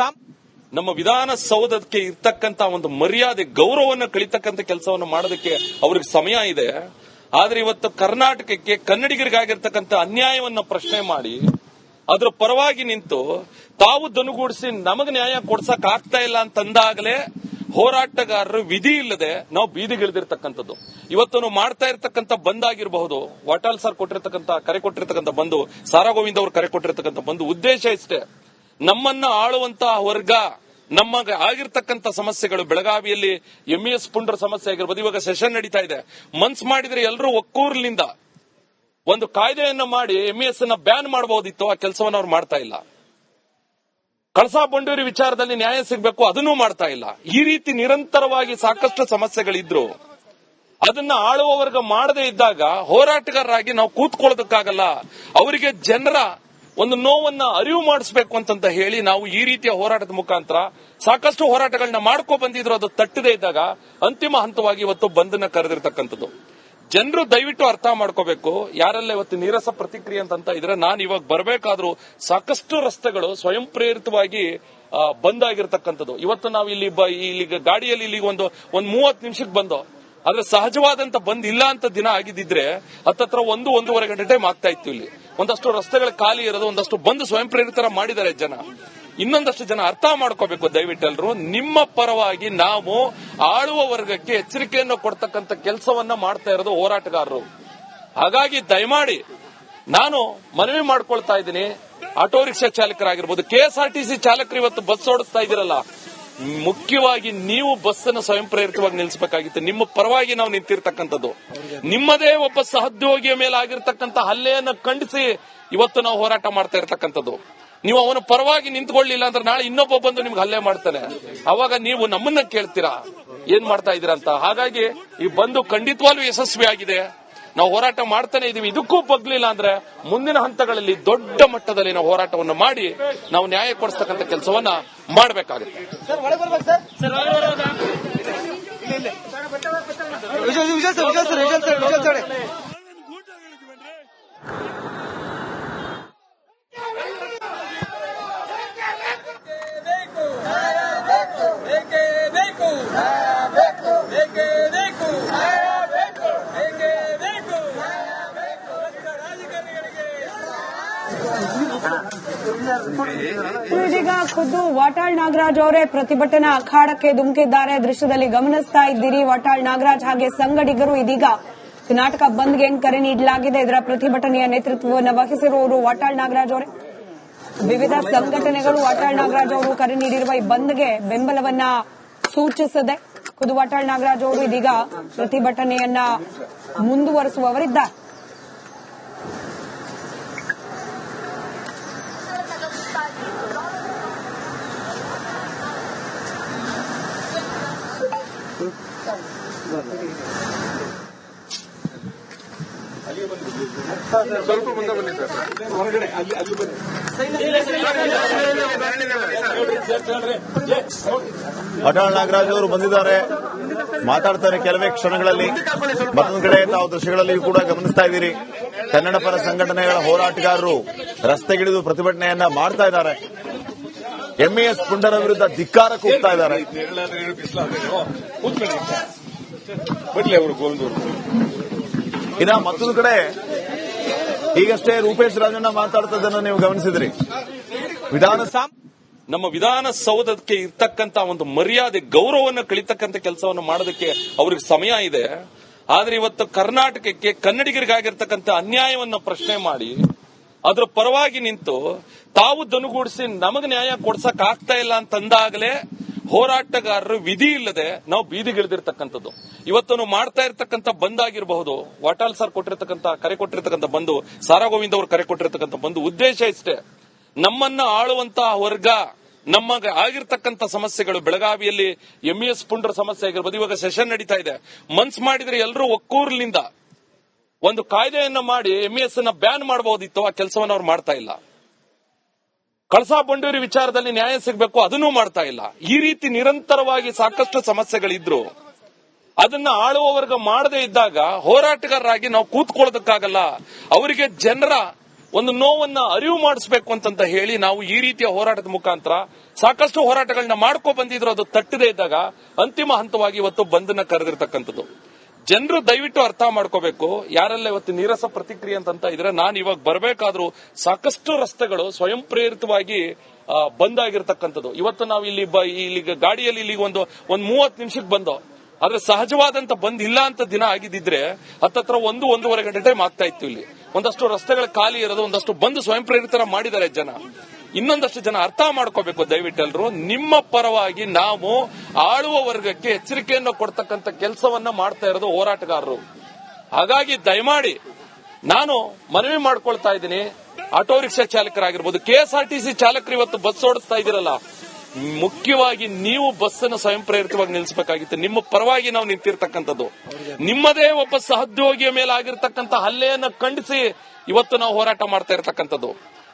ಸಾಮ್ ನಮ್ಮ ವಿಧಾನಸೌಧಕ್ಕೆ ಇರ್ತಕ್ಕಂತ ಒಂದು ಮರ್ಯಾದೆ, ಗೌರವವನ್ನು ಕಳಿತಕ್ಕಂತ ಕೆಲಸವನ್ನು ಮಾಡೋದಕ್ಕೆ ಅವ್ರಿಗೆ ಸಮಯ ಇದೆ. ಆದ್ರೆ ಇವತ್ತು ಕರ್ನಾಟಕಕ್ಕೆ ಕನ್ನಡಿಗರಿಗಾಗಿರ್ತಕ್ಕಂತ ಅನ್ಯಾಯವನ್ನ ಪ್ರಶ್ನೆ ಮಾಡಿ, ಅದ್ರ ಪರವಾಗಿ ನಿಂತು ತಾವು ದನುಗೂಡಿಸಿ ನಮಗೆ ನ್ಯಾಯ ಕೊಡ್ಸಕ್ ಆಗ್ತಾ ಇಲ್ಲ ಅಂತಂದಾಗಲೇ ಹೋರಾಟಗಾರರು ವಿಧಿ ಇಲ್ಲದೆ ನಾವು ಬೀದಿಗಿಳಿದಿರ್ತಕ್ಕಂಥದ್ದು. ಇವತ್ತು ಮಾಡ್ತಾ ಇರತಕ್ಕಂತ ಬಂದ್ ಆಗಿರಬಹುದು, ವಾಟಾಲ್ ಸರ್ ಕೊಟ್ಟಿರತಕ್ಕಂತ, ಕರೆ ಕೊಟ್ಟಿರತಕ್ಕಂತ ಬಂದು, ಸಾರಾ ಗೋವಿಂದ್ ಅವರು ಕರೆ ಕೊಟ್ಟಿರತಕ್ಕಂತ ಬಂದು ಉದ್ದೇಶ ಇಷ್ಟೇ. ನಮ್ಮನ್ನ ಆಳುವಂತಹ ವರ್ಗ, ನಮ್ಮ ಆಗಿರ್ತಕ್ಕಂಥ ಸಮಸ್ಯೆಗಳು, ಬೆಳಗಾವಿಯಲ್ಲಿ ಎಂಇಎಸ್ ಪುಂಡ್ರ ಸಮಸ್ಯೆ ಆಗಿರ್ಬೋದು, ಇವಾಗ ಸೆಷನ್ ನಡೀತಾ ಇದೆ. ಮನ್ಸ್ ಮಾಡಿದ್ರೆ ಎಲ್ಲರೂ ಒಕ್ಕೂರ್ಲಿಂದ ಒಂದು ಕಾಯ್ದೆಯನ್ನ ಮಾಡಿ ಎಂಇಎಸ್ ಅನ್ನ ಬ್ಯಾನ್ ಮಾಡಬಹುದಿತ್ತು ಆ ಕೆಲಸವನ್ನು ಅವ್ರು ಮಾಡ್ತಾ ಇಲ್ಲ. ಕಳಸಾ ಬಂಡೂರಿ ವಿಚಾರದಲ್ಲಿ ನ್ಯಾಯ ಸಿಗಬೇಕು, ಅದನ್ನೂ ಮಾಡ್ತಾ ಇಲ್ಲ. ಈ ರೀತಿ ನಿರಂತರವಾಗಿ ಸಾಕಷ್ಟು ಸಮಸ್ಯೆಗಳಿದ್ರು. ಅದನ್ನ ಆಳುವ ವರ್ಗ ಮಾಡದೇ ಇದ್ದಾಗ ಹೋರಾಟಗಾರರಾಗಿ ನಾವು ಕೂತ್ಕೊಳ್ಳೋದಕ್ಕಾಗಲ್ಲ. ಅವರಿಗೆ ಜನರ ಒಂದು ನೋವನ್ನ ಅರಿವು ಮಾಡಿಸಬೇಕು ಅಂತಂತ ಹೇಳಿ ನಾವು ಈ ರೀತಿಯ ಹೋರಾಟದ ಮುಖಾಂತರ ಸಾಕಷ್ಟು ಹೋರಾಟಗಳನ್ನ ಮಾಡ್ಕೊ ಬಂದಿದ್ರು. ಅದು ತಟ್ಟದೇ ಇದ್ದಾಗ ಅಂತಿಮ ಹಂತವಾಗಿ ಇವತ್ತು ಬಂದನ್ನ ಕರೆದಿರ್ತಕ್ಕಂಥದ್ದು. ಜನರು ದಯವಿಟ್ಟು ಅರ್ಥ ಮಾಡ್ಕೋಬೇಕು. ಯಾರೆಲ್ಲ ಇವತ್ತು ನೀರಸ ಪ್ರತಿಕ್ರಿಯೆ ಅಂತ ಇದ್ರೆ ನಾನು ಇವಾಗ ಬರಬೇಕಾದ್ರೂ ಸಾಕಷ್ಟು ರಸ್ತೆಗಳು ಸ್ವಯಂ ಪ್ರೇರಿತವಾಗಿ ಬಂದ್ ಆಗಿರ್ತಕ್ಕಂಥದ್ದು ಇವತ್ತು ನಾವು ಇಲ್ಲಿ ಇಲ್ಲಿ ಗಾಡಿಯಲ್ಲಿ ಇಲ್ಲಿಗೆ ಒಂದು, ಒಂದ್ ಮೂವತ್ತು ನಿಮಿಷಕ್ಕೆ ಬಂದು ಆದ್ರೆ ಸಹಜವಾದಂತ ಬಂದ್ ಇಲ್ಲ ಅಂತ ದಿನ ಆಗಿದ್ದಿದ್ರೆ ಹತ್ತತ್ರ ಒಂದು, ಒಂದೂವರೆ ಗಂಟೆ ಟೈಮ್ ಆಗ್ತಾ ಇತ್ತು ಇಲ್ಲಿ. ಒಂದಷ್ಟು ರಸ್ತೆಗಳು ಖಾಲಿ ಇರೋದು, ಒಂದಷ್ಟು ಬಂದು ಸ್ವಯಂ ಪ್ರೇರಿತರ ಮಾಡಿದ್ದಾರೆ ಜನ. ಇನ್ನೊಂದಷ್ಟು ಜನ ಅರ್ಥ ಮಾಡ್ಕೋಬೇಕು ದಯವಿಟ್ಟು ಎಲ್ರು. ನಿಮ್ಮ ಪರವಾಗಿ ನಾವು ಆಳುವ ವರ್ಗಕ್ಕೆ ಎಚ್ಚರಿಕೆಯನ್ನು ಕೊಡ್ತಕ್ಕಂಥ ಕೆಲಸವನ್ನ ಮಾಡ್ತಾ ಇರೋದು ಹೋರಾಟಗಾರರು. ಹಾಗಾಗಿ ದಯಮಾಡಿ ನಾನು ಮನವಿ ಮಾಡ್ಕೊಳ್ತಾ ಇದ್ದೀನಿ. ಆಟೋ ರಿಕ್ಷಾ ಚಾಲಕರಾಗಿರ್ಬೋದು ಕೆಎಸ್ಆರ್ಟಿಸಿ ಚಾಲಕರು ಇವತ್ತು ಬಸ್ ಓಡಿಸ್ತಾ ಇದ್ದೀರಲ್ಲ ಮುಖ್ಯವಾಗಿ ನೀವು ಬಸ್ ಅನ್ನು ಸ್ವಯಂ ಪ್ರೇರಿತವಾಗಿ ನಿಲ್ಲಿಸಬೇಕಾಗಿತ್ತು. ನಿಮ್ಮ ಪರವಾಗಿ ನಾವು ನಿಂತಿರ್ತಕ್ಕಂಥದ್ದು. ನಿಮ್ಮದೇ ಒಬ್ಬ ಸಹೋದ್ಯೋಗಿಯ ಮೇಲೆ ಆಗಿರ್ತಕ್ಕಂಥ ಹಲ್ಲೆಯನ್ನು ಖಂಡಿಸಿ ಇವತ್ತು ನಾವು ಹೋರಾಟ ಮಾಡ್ತಾ ಇರ್ತಕ್ಕಂಥದ್ದು. ನೀವು ಅವನ ಪರವಾಗಿ ನಿಂತ್ಕೊಳ್ಳಿಲ್ಲ ಅಂದ್ರೆ ನಾಳೆ ಇನ್ನೊಬ್ಬ ಬಂದು ನಿಮ್ಗೆ ಹಲ್ಲೆ ಮಾಡ್ತಾನೆ. ಅವಾಗ ನೀವು ನಮ್ಮನ್ನ ಕೇಳ್ತೀರಾ? ಏನ್ ಮಾಡ್ತಾ ಇದೀರಾ ಅಂತ? ಹಾಗಾಗಿ ಈ ಬಂದು ಖಂಡಿತವಾಗ್ಲೂ ಯಶಸ್ವಿ ಆಗಿದೆ ನಾವು ಹೋರಾಟ ಮಾಡ್ತಾನೆ ಇದೀವಿ. ಇದಕ್ಕೂ ಬಗ್ಲಿಲ್ಲ ಅಂದ್ರೆ ಮುಂದಿನ ಹಂತಗಳಲ್ಲಿ ದೊಡ್ಡ ಮಟ್ಟದಲ್ಲಿ ನಾವು ಹೋರಾಟವನ್ನು ಮಾಡಿ ನಾವು ನ್ಯಾಯ ಕೊಡಿಸ್ತಕ್ಕಂಥ ಕೆಲಸವನ್ನ ಮಾಡಬೇಕಾಗುತ್ತೆ. Vijay Vijay sir Vijay sir Vijay sir Vijay sir ಇದೀಗ ಖುದ್ದು ವಾಟಾಳ್ ನಾಗರಾಜ್ ಅವರೇ ಪ್ರತಿಭಟನಾ ಅಖಾಡಕ್ಕೆ ಧುಮುಕಿದ್ದಾರೆ. ದೃಶ್ಯದಲ್ಲಿ ಗಮನಿಸ್ತಾ ಇದ್ದೀರಿ, ವಾಟಾಳ್ ನಾಗರಾಜ್ ಹಾಗೆ ಸಂಗಡಿಗರು ಇದೀಗ ನಾಟಕ ಬಂದ್ಗೆ ಏನ್ ಕರೆ ನೀಡಲಾಗಿದೆ. ಇದರ ಪ್ರತಿಭಟನೆಯ ನೇತೃತ್ವವನ್ನು ವಹಿಸಿರುವವರು ವಾಟಾಳ್ ನಾಗರಾಜ್ ಅವರೇ. ವಿವಿಧ ಸಂಘಟನೆಗಳು ವಾಟಾಳ್ ನಾಗರಾಜ್ ಅವರು ಕರೆ ನೀಡಿರುವ ಈ ಬಂದ್ಗೆ ಬೆಂಬಲವನ್ನ ಸೂಚಿಸದೆ ಖುದ್ದು ವಾಟಾಳ್ ನಾಗರಾಜ್ ಅವರು ಇದೀಗ ಪ್ರತಿಭಟನೆಯನ್ನ ಮುಂದುವರಿಸುವವರಿದ್ದಾರೆ. ಅಟಲ್ ನಾಗರಾಜ್ ಅವರು ಬಂದಿದ್ದಾರೆ. ಮಾತಾಡ್ತಾರೆ ಕೆಲವೇ ಕ್ಷಣಗಳಲ್ಲಿ. ಮತ್ತೊಂದು ಕಡೆ ತಾವು ದೃಶ್ಯಗಳಲ್ಲಿಯೂ ಕೂಡ ಗಮನಿಸ್ತಾ ಇದ್ದೀರಿ. ಕನ್ನಡ ಪರ ಸಂಘಟನೆಗಳ ಹೋರಾಟಗಾರರು ರಸ್ತೆಗಿಳಿದು ಪ್ರತಿಭಟನೆಯನ್ನ ಮಾಡ್ತಾ ಇದ್ದಾರೆ. ಎಂಇಎಸ್ ಪುಂಡರ ವಿರುದ್ಧ ಧಿಕ್ಕಾರ ಕೂಗ್ತಾ ಇದ್ದಾರೆ. ಇನ್ನ ಮತ್ತೊಂದು ಕಡೆ, ಈಗಷ್ಟೇ ರೂಪೇಶ್ ರಾಜಣ್ಣ ಮಾತಾಡ್ತದನ್ನ ನೀವು ಗಮನಿಸಿದ್ರಿ. ವಿಧಾನಸಭಾ ನಮ್ಮ ವಿಧಾನಸೌಧಕ್ಕೆ ಇರ್ತಕ್ಕಂತ ಒಂದು ಮರ್ಯಾದೆ, ಗೌರವವನ್ನು ಕಳಿತಕ್ಕಂತ ಕೆಲಸವನ್ನು ಮಾಡೋದಕ್ಕೆ ಅವ್ರಿಗೆ ಸಮಯ ಇದೆ. ಆದ್ರೆ ಇವತ್ತು ಕರ್ನಾಟಕಕ್ಕೆ ಕನ್ನಡಿಗರಿಗಾಗಿರ್ತಕ್ಕಂಥ ಅನ್ಯಾಯವನ್ನು ಪ್ರಶ್ನೆ ಮಾಡಿ, ಅದರ ಪರವಾಗಿ ನಿಂತು ತಾವು ದನುಗೂಡಿಸಿ ನಮಗೆ ನ್ಯಾಯ ಕೊಡ್ಸಕ್ ಆಗ್ತಾ ಇಲ್ಲ ಅಂತಂದಾಗಲೇ ಹೋರಾಟಗಾರರು ವಿಧಿ ಇಲ್ಲದೆ ನಾವು ಬೀದಿಗಿಳಿದಿರ್ತಕ್ಕಂಥದ್ದು. ಇವತ್ತು ಮಾಡ್ತಾ ಇರ್ತಕ್ಕಂಥ ಬಂದ್ ಆಗಿರಬಹುದು ವಾಟಾಲ್ ಸರ್ ಕೊಟ್ಟಿರ್ತಕ್ಕಂಥ ಕರೆ ಕೊಟ್ಟಿರ್ತಕ್ಕಂಥ ಬಂದು ಸಾರಾ ಗೋವಿಂದ್ ಅವರು ಕರೆ ಕೊಟ್ಟಿರ್ತಕ್ಕಂಥ ಬಂದು ಉದ್ದೇಶ ಇಷ್ಟೇ. ನಮ್ಮನ್ನ ಆಳುವಂತಹ ವರ್ಗ, ನಮಗೆ ಆಗಿರ್ತಕ್ಕಂಥ ಸಮಸ್ಯೆಗಳು, ಬೆಳಗಾವಿಯಲ್ಲಿ ಎಂಇಎಸ್ ಪುಂಡ್ರ ಸಮಸ್ಯೆ ಆಗಿರ್ಬೋದು, ಇವಾಗ ಸೆಷನ್ ನಡೀತಾ ಇದೆ. ಮನ್ಸ್ ಮಾಡಿದ್ರೆ ಎಲ್ಲರೂ ಒಕ್ಕೂರ್ಲಿಂದ ಒಂದು ಕಾಯ್ದೆಯನ್ನ ಮಾಡಿ ಎಂಇಎಸ್ ಅನ್ನ ಬ್ಯಾನ್ ಮಾಡಬಹುದಿತ್ತು ಆ ಕೆಲಸವನ್ನು ಅವ್ರು ಮಾಡ್ತಾ ಇಲ್ಲ. ಕಳಸಾ ಬಂಡೂರಿ ವಿಚಾರದಲ್ಲಿ ನ್ಯಾಯ ಸಿಗಬೇಕು, ಅದನ್ನೂ ಮಾಡ್ತಾ ಇಲ್ಲ. ಈ ರೀತಿ ನಿರಂತರವಾಗಿ ಸಾಕಷ್ಟು ಸಮಸ್ಯೆಗಳಿದ್ರು. ಅದನ್ನ ಆಳುವ ವರ್ಗ ಮಾಡದೇ ಇದ್ದಾಗ ಹೋರಾಟಗಾರರಾಗಿ ನಾವು ಕೂತ್ಕೊಳ್ಳೋದಕ್ಕಾಗಲ್ಲ. ಅವರಿಗೆ ಜನರ ಒಂದು ನೋವನ್ನ ಅರಿವು ಮಾಡಿಸಬೇಕು ಅಂತಂತ ಹೇಳಿ ನಾವು ಈ ರೀತಿಯ ಹೋರಾಟದ ಮುಖಾಂತರ ಸಾಕಷ್ಟು ಹೋರಾಟಗಳನ್ನ ಮಾಡ್ಕೊ ಬಂದಿದ್ರು. ಅದು ತಟ್ಟದೇ ಇದ್ದಾಗ ಅಂತಿಮ ಹಂತವಾಗಿ ಇವತ್ತು ಬಂದನ್ನ ಕರೆದಿರ್ತಕ್ಕಂಥದ್ದು. ಜನರು ದಯವಿಟ್ಟು ಅರ್ಥ ಮಾಡ್ಕೋಬೇಕು. ಯಾರೆಲ್ಲ ಇವತ್ತು ನೀರಸ ಪ್ರತಿಕ್ರಿಯೆ ಅಂತ ಇದ್ರೆ ನಾನು ಇವಾಗ ಬರಬೇಕಾದ್ರೂ ಸಾಕಷ್ಟು ರಸ್ತೆಗಳು ಸ್ವಯಂ ಪ್ರೇರಿತವಾಗಿ ಬಂದ್ ಆಗಿರ್ತಕ್ಕಂಥದ್ದು ಇವತ್ತು ನಾವು ಇಲ್ಲಿ ಇಲ್ಲಿ ಗಾಡಿಯಲ್ಲಿ ಇಲ್ಲಿ ಒಂದು, ಒಂದ್ ಮೂವತ್ತು ನಿಮಿಷಕ್ಕೆ ಬಂದು, ಆದ್ರೆ ಸಹಜವಾದಂತ ಬಂದ್ ಇಲ್ಲ ಅಂತ ದಿನ ಆಗಿದ್ದಿದ್ರೆ ಹತ್ತತ್ರ ಒಂದು, ಒಂದೂವರೆ ಗಂಟೆ ಟೈಮ್ ಆಗ್ತಾ ಇತ್ತು ಇಲ್ಲಿ. ಒಂದಷ್ಟು ರಸ್ತೆಗಳು ಖಾಲಿ ಇರೋದು, ಒಂದಷ್ಟು ಬಂದು ಸ್ವಯಂ ಪ್ರೇರಿತರ ಮಾಡಿದ್ದಾರೆ ಜನ. ಇನ್ನೊಂದಷ್ಟು ಜನ ಅರ್ಥ ಮಾಡ್ಕೋಬೇಕು ದಯವಿಟ್ಟೆಲ್ಲರೂ ನಿಮ್ಮ ಪರವಾಗಿ ನಾವು ಆಳುವ ವರ್ಗಕ್ಕೆ ಎಚ್ಚರಿಕೆಯನ್ನು ಕೊಡ್ತಕ್ಕಂತ ಕೆಲಸವನ್ನ ಮಾಡ್ತಾ ಇರೋದು ಹೋರಾಟಗಾರರು. ಹಾಗಾಗಿ ದಯಮಾಡಿ ನಾನು ಮನವಿ ಮಾಡ್ಕೊಳ್ತಾ ಇದ್ದೀನಿ. ಆಟೋ ರಿಕ್ಷಾ ಚಾಲಕರಾಗಿರ್ಬೋದು ಕೆಎಸ್ಆರ್ಟಿಸಿ ಚಾಲಕರು ಇವತ್ತು ಬಸ್ ಓಡಿಸ್ತಾ ಇದ್ದೀರಲ್ಲ, ಮುಖ್ಯವಾಗಿ ನೀವು ಬಸ್ ಅನ್ನು ಸ್ವಯಂ ಪ್ರೇರಿತವಾಗಿ ನಿಲ್ಲಿಸಬೇಕಾಗಿತ್ತು. ನಿಮ್ಮ ಪರವಾಗಿ ನಾವು ನಿಂತಿರ್ತಕ್ಕಂಥದ್ದು. ನಿಮ್ಮದೇ ಒಬ್ಬ ಸಹೋದ್ಯೋಗಿಯ ಮೇಲೆ ಆಗಿರ್ತಕ್ಕಂಥ ಹಲ್ಲೆಯನ್ನು ಖಂಡಿಸಿ ಇವತ್ತು ನಾವು ಹೋರಾಟ ಮಾಡ್ತಾ ಇರ್ತಕ್ಕಂಥದ್ದು.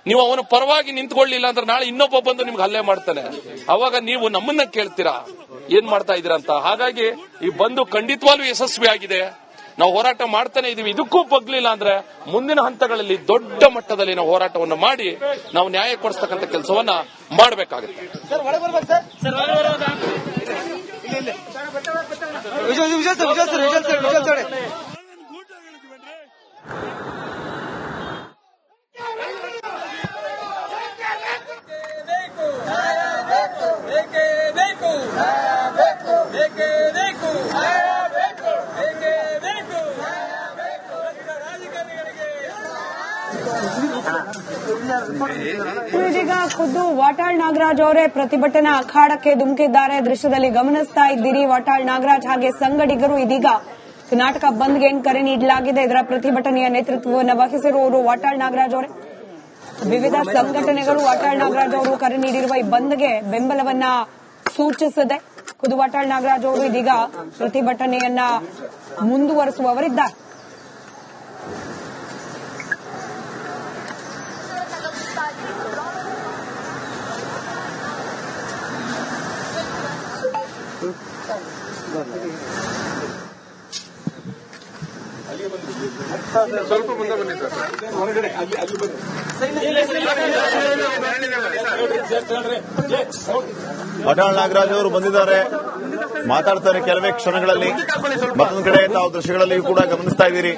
ನೀವು ಅವನ ಪರವಾಗಿ ನಿಂತ್ಕೊಳ್ಳಿಲ್ಲ ಅಂದ್ರೆ ನಾಳೆ ಇನ್ನೊಬ್ಬ ಬಂದು ನಿಮ್ಗೆ ಹಲ್ಲೆ ಮಾಡ್ತಾನೆ. ಅವಾಗ ನೀವು ನಮ್ಮನ್ನ ಕೇಳ್ತೀರಾ? ಏನ್ ಮಾಡ್ತಾ ಇದೀರಾ ಅಂತ? ಹಾಗಾಗಿ ಈ ಬಂದು ಖಂಡಿತವಾಗ್ಲೂ ಯಶಸ್ವಿ ಆಗಿದೆ. ನಾವು ಹೋರಾಟ ಮಾಡ್ತಾನೆ ಇದೀವಿ. ಇದಕ್ಕೂ ಬಗ್ಲಿಲ್ಲ ಅಂದ್ರೆ ಮುಂದಿನ ಹಂತಗಳಲ್ಲಿ ದೊಡ್ಡ ಮಟ್ಟದಲ್ಲಿ ನಾವು ಹೋರಾಟವನ್ನು ಮಾಡಿ ನಾವು ನ್ಯಾಯ ಕೊಡಿಸ್ತಕ್ಕಂಥ ಕೆಲಸವನ್ನ ಮಾಡಬೇಕಾಗುತ್ತೆ. ಸರ್ ಒಳಗೆ ಬರ್ಬೇಕು sir. Vijaya Vijay sir Vijay sir Vijay sir Vijay sir. ಇದೀಗ ಖುದ್ದು ವಾಟಾಳ್ ನಾಗರಾಜ್ ಅವರೇ ಪ್ರತಿಭಟನಾ ಅಖಾಡಕ್ಕೆ ಧುಮುಕಿದ್ದಾರೆ. ದೃಶ್ಯದಲ್ಲಿ ಗಮನಿಸ್ತಾ ಇದ್ದೀರಿ, ವಾಟಾಳ್ ನಾಗರಾಜ್ ಹಾಗೆ ಸಂಗಡಿಗರು ಇದೀಗ ಕರ್ನಾಟಕ ಬಂದ್ಗೆ ಏನ್ ಕರೆ ನೀಡಲಾಗಿದೆ? ಇದರ ಪ್ರತಿಭಟನೆಯ ನೇತೃತ್ವವನ್ನು ವಹಿಸಿರುವವರು ವಾಟಾಳ್ ನಾಗರಾಜ್ ಅವರೇ? ವಿವಿಧ ಸಂಘಟನೆಗಳು ವಾಟಾಳ್ ನಾಗರಾಜ್ ಅವರು ಕರೆ ನೀಡಿರುವ ಈ ಬಂದ್ಗೆ ಬೆಂಬಲವನ್ನ ಸೂಚಿಸಿದೆ ಖುದ್ದು ವಾಟಾಳ್ ನಾಗರಾಜ್ ಅವರು ಇದೀಗ ಪ್ರತಿಭಟನೆಯನ್ನ ಮುಂದುವರಿಸುವವರಿದ್ದಾರೆ. ಅಟಲ್ ನಾಗರಾಜ್ ಅವರು ಬಂದಿದ್ದಾರೆ. ಮಾತಾಡ್ತಾರೆ ಕೆಲವೇ ಕ್ಷಣಗಳಲ್ಲಿ. ಮತ್ತೊಂದು ಕಡೆ ತಾವು ದೃಶ್ಯಗಳಲ್ಲಿ ಕೂಡ ಗಮನಿಸ್ತಾ ಇದ್ದೀರಿ.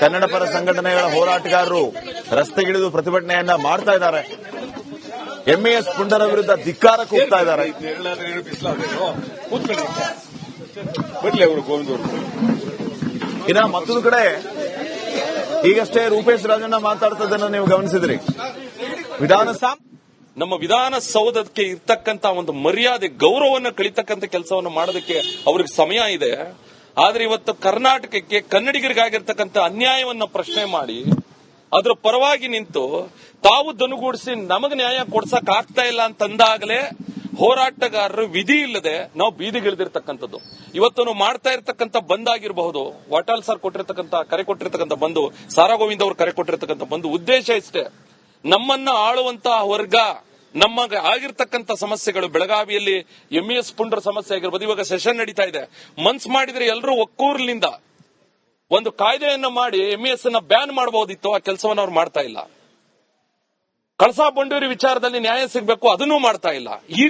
ಕನ್ನಡ ಪರ ಸಂಘಟನೆಗಳ ಹೋರಾಟಗಾರರು ರಸ್ತೆಗಿಳಿದು ಪ್ರತಿಭಟನೆಯನ್ನ ಮಾಡ್ತಾ ಇದ್ದಾರೆ. ಎಂಇಎಸ್ ಪುಂಡರ ವಿರುದ್ಧ ಧಿಕ್ಕಾರ ಕೂಗ್ತಾ ಇದ್ದಾರೆ. ಇನ್ನ ಮತ್ತೊಂದು ಕಡೆ ಈಗಷ್ಟೇ ರೂಪೇಶ್ ರಾಜಣ್ಣ ಮಾತಾಡ್ತದನ್ನ ನೀವು ಗಮನಿಸಿದ್ರಿ. ವಿಧಾನಸಭಾ ನಮ್ಮ ವಿಧಾನಸೌಧಕ್ಕೆ ಇರ್ತಕ್ಕಂತ ಒಂದು ಮರ್ಯಾದೆ, ಗೌರವವನ್ನು ಕಳಿತಕ್ಕಂತ ಕೆಲಸವನ್ನು ಮಾಡೋದಕ್ಕೆ ಅವ್ರಿಗೆ ಸಮಯ ಇದೆ. ಆದ್ರೆ ಇವತ್ತು ಕರ್ನಾಟಕಕ್ಕೆ ಕನ್ನಡಿಗರಿಗಾಗಿರ್ತಕ್ಕಂಥ ಅನ್ಯಾಯವನ್ನ ಪ್ರಶ್ನೆ ಮಾಡಿ ಅದ್ರ ಪರವಾಗಿ ನಿಂತು ತಾವು ದನುಗೂಡಿಸಿ ನಮಗ್ ನ್ಯಾಯ ಕೊಡ್ಸಕ್ ಆಗ್ತಾ ಇಲ್ಲ ಅಂತಂದಾಗಲೇ ಹೋರಾಟಗಾರರು ವಿಧಿ ಇಲ್ಲದೆ ನಾವು ಬೀದಿಗಿಳಿದಿರ್ತಕ್ಕಂಥದ್ದು. ಇವತ್ತು ನಾವು ಮಾಡ್ತಾ ಇರ್ತಕ್ಕಂಥ ಬಂದ್ ಆಗಿರಬಹುದು ವಾಟಾಲ್ ಸರ್ ಕೊಟ್ಟಿರ್ತಕ್ಕಂಥ ಕರೆ ಕೊಟ್ಟಿರ್ತಕ್ಕಂಥ ಬಂದು ಸಾರಾ ಗೋವಿಂದ್ ಅವರು ಕರೆ ಕೊಟ್ಟಿರ್ತಕ್ಕಂಥ ಬಂದು ಉದ್ದೇಶ ಇಷ್ಟೇ. ನಮ್ಮನ್ನ ಆಳುವಂತಹ ವರ್ಗ, ನಮಗೆ ಆಗಿರ್ತಕ್ಕಂಥ ಸಮಸ್ಯೆಗಳು, ಬೆಳಗಾವಿಯಲ್ಲಿ ಎಂಇಎಸ್ ಪುಂಡ್ರ ಸಮಸ್ಯೆ ಆಗಿರ್ಬೋದು, ಇವಾಗ ಸೆಷನ್ ನಡೀತಾ ಇದೆ. ಮನ್ಸ್ ಮಾಡಿದ್ರೆ ಎಲ್ಲರೂ ಒಕ್ಕೂರ್ಲಿಂದ ಒಂದು ಕಾಯ್ದೆಯನ್ನ ಮಾಡಿ ಎಂಇಎಸ್ ಅನ್ನ ಬ್ಯಾನ್ ಮಾಡಬಹುದಿತ್ತು ಆ ಕೆಲಸವನ್ನು ಅವ್ರು ಮಾಡ್ತಾ ಇಲ್ಲ. ಕಳಸಾ ಬಂಡೂರಿ ವಿಚಾರದಲ್ಲಿ ನ್ಯಾಯ ಸಿಗಬೇಕು, ಅದನ್ನೂ ಮಾಡ್ತಾ ಇಲ್ಲ. ಈ